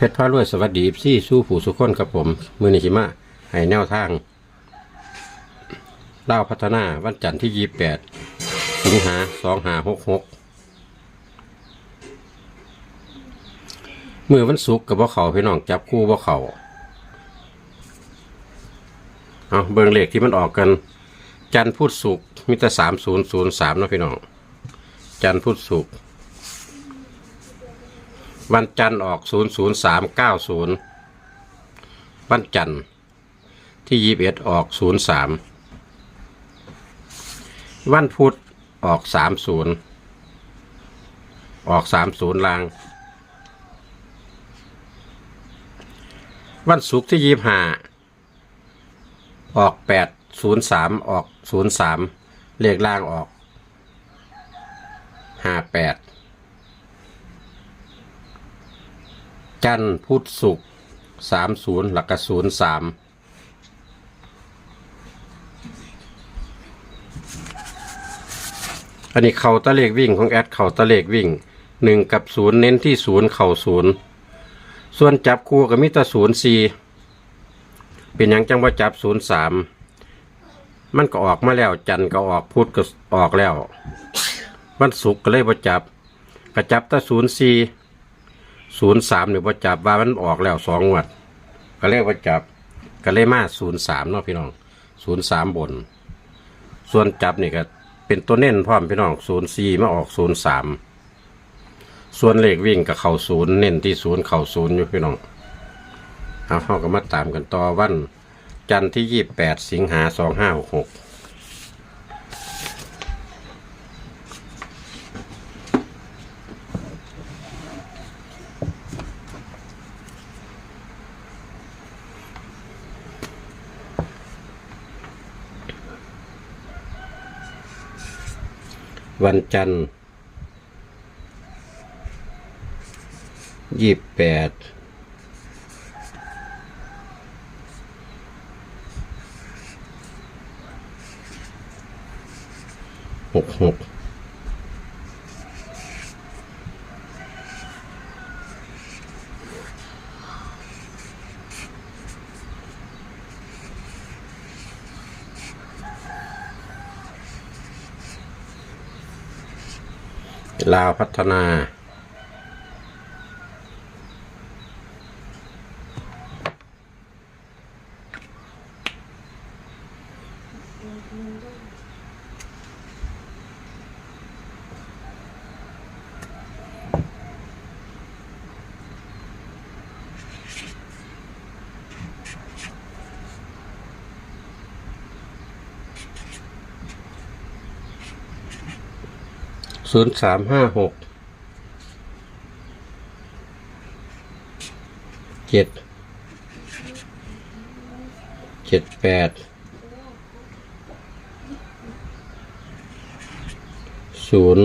เพชรพารวยสวัสดีซี่สู้ผู้สุขคนกับผม มือนิชิมะให้แนวทางเล่าพัฒนาวันจันทร์ที่ยี่แปดสิงหาสองหาหกหกมือวันศุกร์กับว่าเขาพี่น้องจับคู่ว่าเขาเอาเบิงเลขที่มันออกกัน จันทร์พุธศุกร์มิตรสามศูนย์ศูนย์สามนะพี่น้อง จันทร์พุธศุกร์ วันจันทร์ออก 00390 วันจันทร์ที่21ออก 03 วันพุธออก 30 ออก 30ลาง วันศุกร์ที่25ออก 803 ออก 03 เลขล่างออก 58 จันทร์พุธศุกร์สามศูนย์หลักศูนย์สามอันนี้เข่าตะเลขวิ่งของแอดเข่าตะเลขวิ่งหนึ่งกับศูนย์เน้นที่ศูนย์เข่าศูนย์ส่วนจับคู่กับมิตรศูนย์สี่เป็นหยังจังว่าจับศูนย์สามมันก็ออกมาแล้วจันทร์ก็ออกพุธก็ออกแล้ววันศุกร์ก็เลยว่าจับก็จับตะศูนย์สี่ ศูนย์สามเนี่ยพอจับว่ามันออกแล้วสองงวด ก็เรียกว่าจับก็เลยมาศูนย์สามเนาะพี่น้องศูนย์สามบน ส่วนจับนี่ก็เป็นตัวเน้นพร้อมพี่น้องศูนย์สี่มาออกศูนย์สามส่วนเลขวิ่งกับเข่าศูนย์เน้นที่ศูนย์เข่าศูนย์อยู่พี่น้องเอาเข้าก็มาตามกันต่อวัน จันทร์ที่ยี่แปดสิงหาสองห้าหก วันจันทร์ยี่แปดหกหก ลาวพัฒนา ศูนย์สามห้าหกเจ็ดเจ็ดแปดศูนย์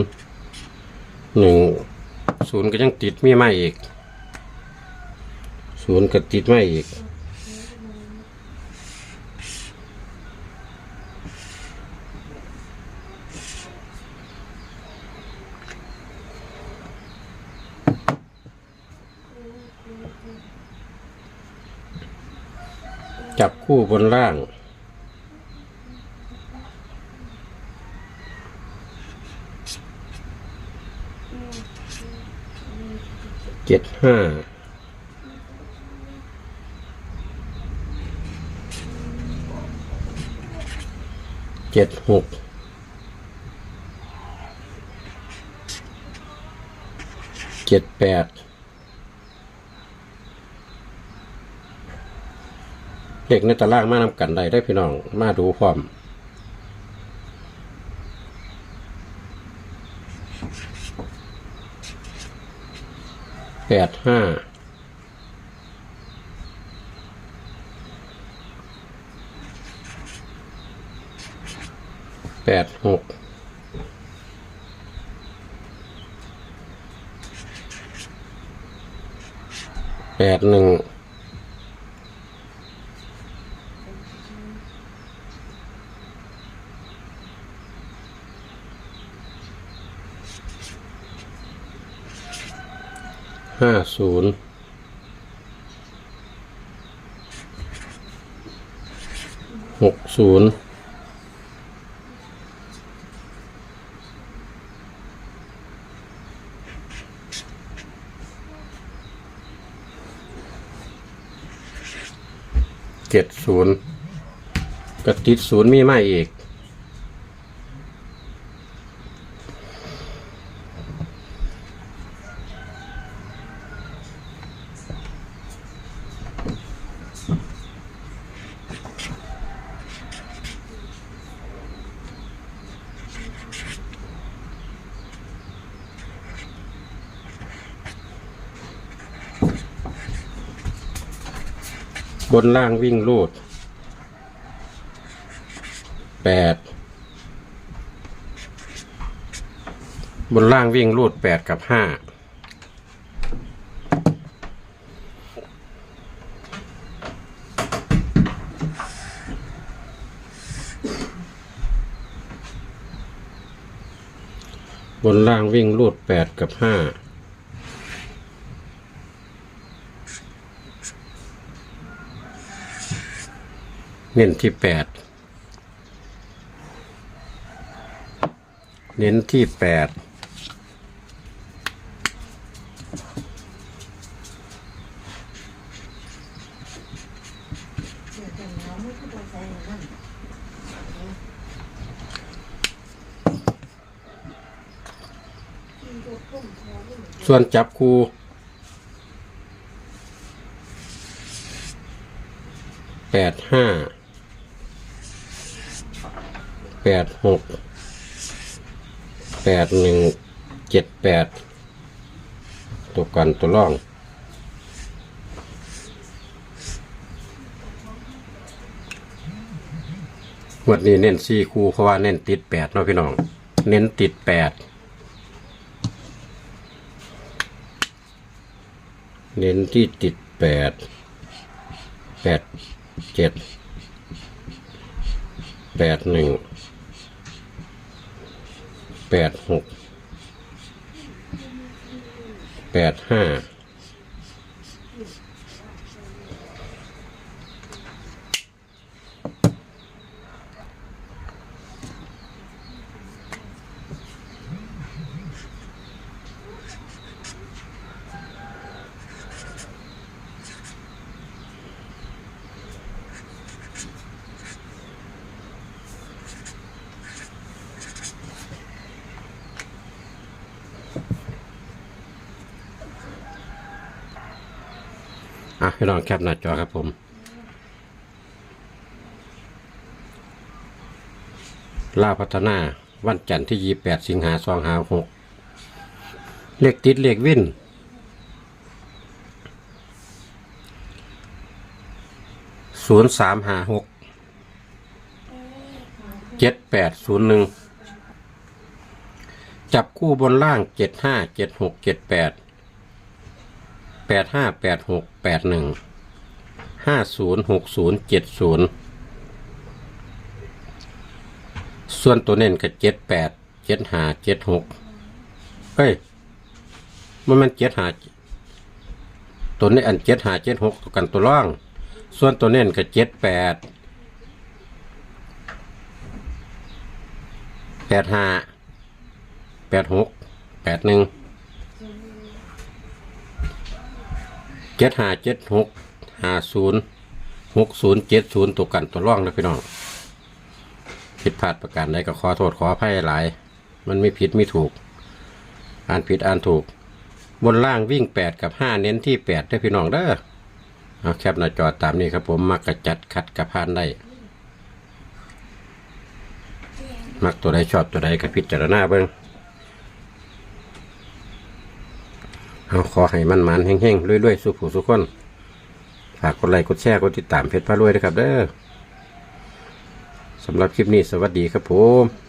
หนึ่งศูนย์ก็ยังติดไม่ไม่อีกศูนย์ก็ติดไม่อีก จับคู่บนล่าง เจ็ดห้า เจ็ดหก เจ็ดแปด เด็กในตารางมานำกันได้ได้พี่น้อง มาดูพร้อมแปดห้าแปดหกแปดหนึ่ง ห้าศูนย์หกศูนย์เจ็ดศูนย์กระติดศูนย์มีไม่อีก บนล่างวิ่งลูดแปดบนล่างวิ่งลูดแปดกับห้าบนล่างวิ่งลูดแปดกับห้า เน้นที่แปดเน้นที่แปดส่วนจับคูแปดห้า แปดหกแปดหนึ่งเจ็ดแปดตัวกันตัวร่องวันนี้เน้นสี่คู่เพราะว่าเน้นติดแปดเนาะพี่น้อง เน้นติดแปดเน้นที่ติดแปดแปดเจ็ดแปดหนึ่ง แปดหกแปดห้า พี่น้องแคปหน้าจอครับผมลาพัฒนาวันจันทร์ที่ยี่แปดสิงหาสองหาหกเลขติดเลขวินศูนย์สามหาหกเจ็ดแปดศูนย์หนึ่งจับคู่บนล่างเจ็ดห้าเจ็ดหกเจ็ดแปด แปดห้าแปดหกแปดหนึ่งห้าศูนย์หกศูนย์เจ็ดศูนย์ส่วนตัวเน้นก็เจ็ดแปดเจ็ดห้าเจ็ดหกเฮ้ยมันมันเจ็ดห้าตัวนี้อันเจ็ดห้าเจ็ดหกตัวกันตัวร่องส่วนตัวเน้นก็เจ็ดแปดแปดห้าแปดหกแปดหนึ่ง จ็ดห้าเจ็ดหกห้าศูนย์หกศูนย์เจ็ดศูนย์ตัวกันตัวร่องนะพี่น้องผิดพลาดประการใดก็ขอโทษขออภัยหลาย มันไม่ผิดไม่ถูก อ่านผิดอ่านถูก บนล่างวิ่งแปดกับห้าเน้นที่แปดได้พี่น้องเด้อเอาแคปหน้าจอตามนี้ครับผมมักกระจัดขัดกับพานได้มักตัวใดชอบตัวใดก็พิจารณาเบิ้ง เอาขอให้มันมันแห้งๆรวยๆสุขผู้สุขคนฝากกดไลค์กดแชร์กดติดตามเพจพระรวยด้วยครับเด้อสำหรับคลิปนี้สวัสดีครับผม